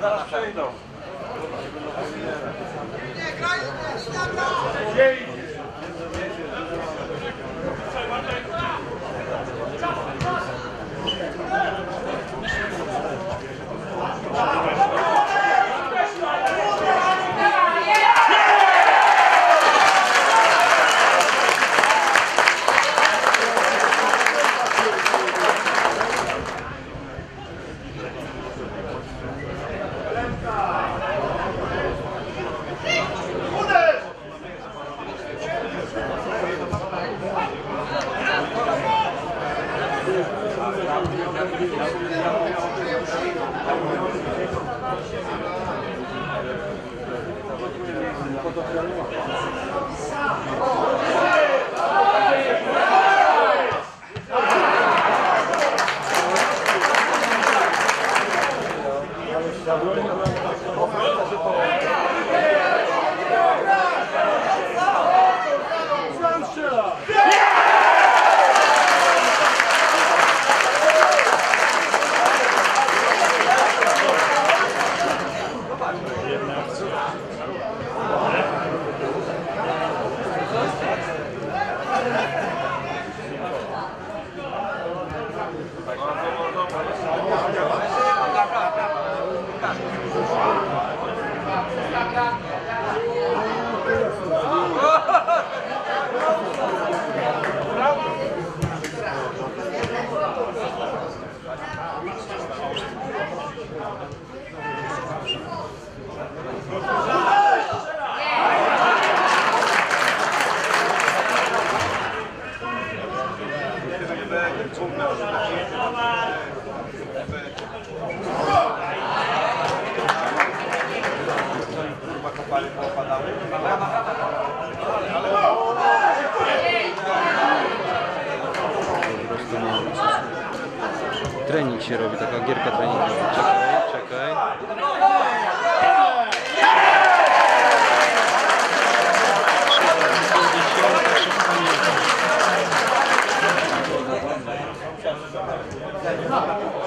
Zaraz przejdą. Kurwa Trening się robi, taka gierka treningowa. Czekaj, czekaj. To nie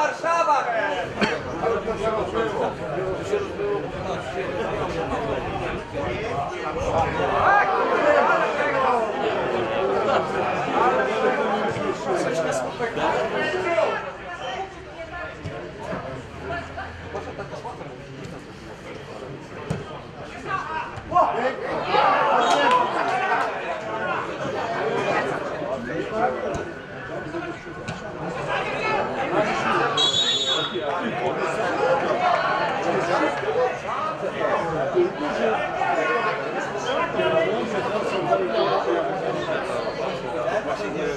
Warszawa!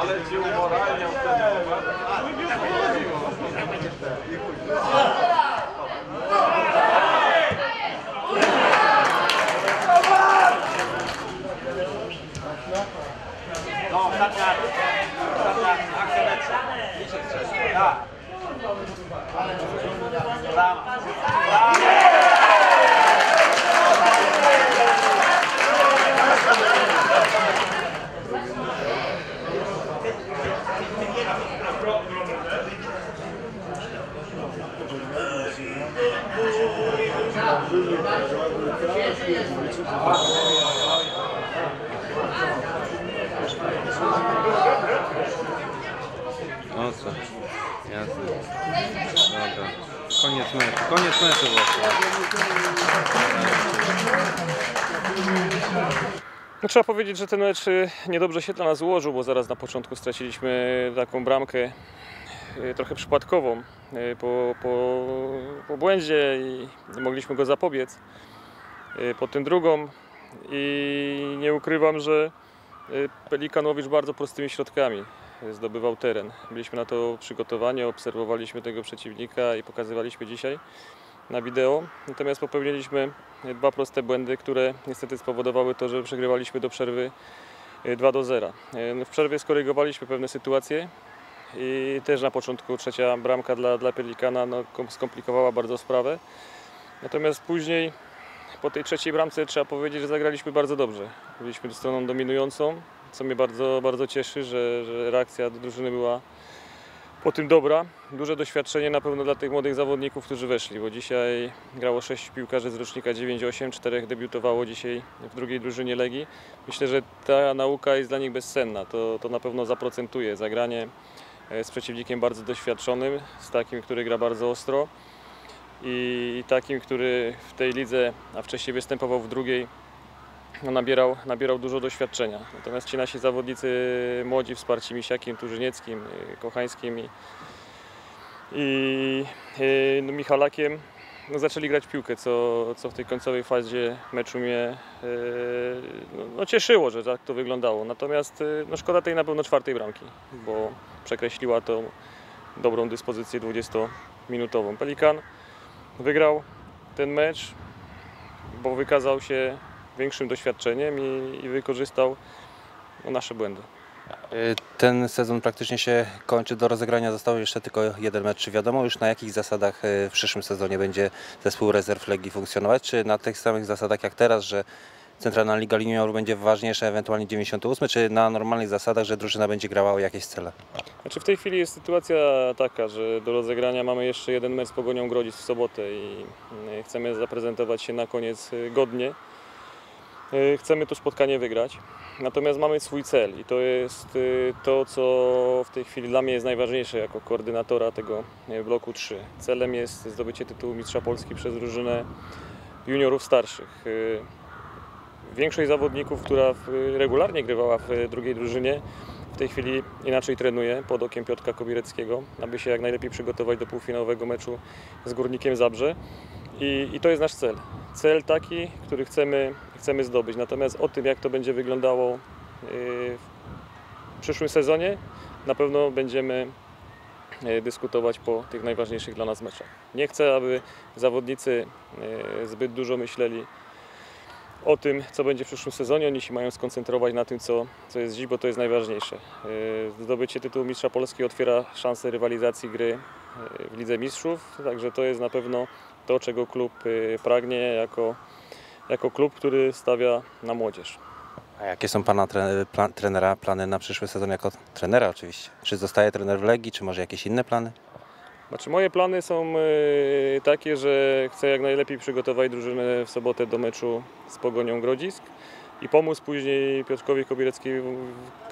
Ale ci umoralniał wtedy. No, ostatnia, ostatnia akcja meczu. Tak. Brama. Brama. O co? Jasne. Dobra. Koniec meczu. Koniec meczu właśnie. No, trzeba powiedzieć, że ten mecz y, niedobrze się dla nas ułożył, bo zaraz na początku straciliśmy taką bramkę y, trochę przypadkową y, po, po, po błędzie i mogliśmy go zapobiec. Po tym drugą i nie ukrywam, że Pelikanowicz bardzo prostymi środkami zdobywał teren. Byliśmy na to przygotowani, obserwowaliśmy tego przeciwnika i pokazywaliśmy dzisiaj na wideo. Natomiast popełniliśmy dwa proste błędy, które niestety spowodowały to, że przegrywaliśmy do przerwy y, 2 do 0. Y, W przerwie skorygowaliśmy pewne sytuacje i też na początku trzecia bramka dla, dla Pelikana no, kom- skomplikowała bardzo sprawę. Natomiast później po tej trzeciej bramce trzeba powiedzieć, że zagraliśmy bardzo dobrze. Byliśmy stroną dominującą, co mnie bardzo, bardzo cieszy, że, że reakcja drużyny była po tym dobra. Duże doświadczenie na pewno dla tych młodych zawodników, którzy weszli, bo dzisiaj grało 6 piłkarzy z rocznika 9-8, 4 debiutowało dzisiaj w drugiej drużynie Legii. Myślę, że ta nauka jest dla nich bezcenna. To, to na pewno zaprocentuje zagranie e, z przeciwnikiem bardzo doświadczonym, z takim, który gra bardzo ostro i takim, który w tej lidze, a wcześniej występował w drugiej, nabierał, nabierał dużo doświadczenia. Natomiast ci nasi zawodnicy młodzi, wsparci Misiakiem, Turzynieckim, y, Kochańskim i, i y, no, Michalakiem, no, zaczęli grać piłkę, co, co w tej końcowej fazie meczu mnie y, no, no, cieszyło, że tak to wyglądało. Natomiast no, szkoda tej na pewno czwartej bramki, bo przekreśliła tą dobrą dyspozycję 20-minutową. Pelikan wygrał ten mecz, bo wykazał się większym doświadczeniem i, i wykorzystał no, nasze błędy. Y, Ten sezon praktycznie się kończy. Do rozegrania został jeszcze tylko jeden mecz. Czy wiadomo już na jakich zasadach y, w przyszłym sezonie będzie zespół rezerw Legii funkcjonować? Czy na tych samych zasadach jak teraz, że Centralna Liga Juniorów będzie ważniejsza, ewentualnie 98, czy na normalnych zasadach, że drużyna będzie grała o jakieś cele? Znaczy w tej chwili jest sytuacja taka, że do rozegrania mamy jeszcze jeden mecz z Pogonią Grodzic w sobotę i y, chcemy zaprezentować się na koniec godnie. Y, Chcemy to spotkanie wygrać. Natomiast mamy swój cel i to jest y, to, co w tej chwili dla mnie jest najważniejsze jako koordynatora tego y, bloku 3. Celem jest zdobycie tytułu Mistrza Polski przez drużynę juniorów starszych. Większość zawodników, która regularnie grywała w drugiej drużynie, w tej chwili inaczej trenuje pod okiem Piotrka Kobireckiego, aby się jak najlepiej przygotować do półfinałowego meczu z Górnikiem Zabrze. I, I to jest nasz cel. Cel taki, który chcemy, chcemy zdobyć. Natomiast o tym, jak to będzie wyglądało yy, w przyszłym sezonie, na pewno będziemy yy, dyskutować po tych najważniejszych dla nas meczach. Nie chcę, aby zawodnicy yy, zbyt dużo myśleli o tym, co będzie w przyszłym sezonie. Oni się mają skoncentrować na tym, co, co jest dziś, bo to jest najważniejsze. Zdobycie tytułu Mistrza Polski otwiera szansę rywalizacji gry w Lidze Mistrzów, także to jest na pewno to, czego klub yy, pragnie jako, jako klub, który stawia na młodzież. A jakie są Pana trenera plany na przyszły sezon jako trenera oczywiście? Czy zostaje trener w Legii, czy może jakieś inne plany? Znaczy moje plany są yy, takie, że chcę jak najlepiej przygotować drużynę w sobotę do meczu z Pogonią Grodzisk i pomóc później Piotrkowi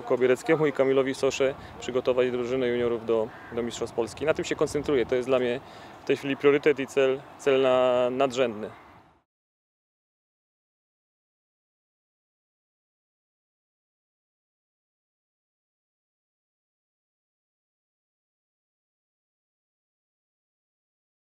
Kobiereckiemu, i Kamilowi Sosze przygotować drużynę juniorów do, do Mistrzostw Polski. Na tym się koncentruję. To jest dla mnie w tej chwili priorytet i cel, cel na, nadrzędny.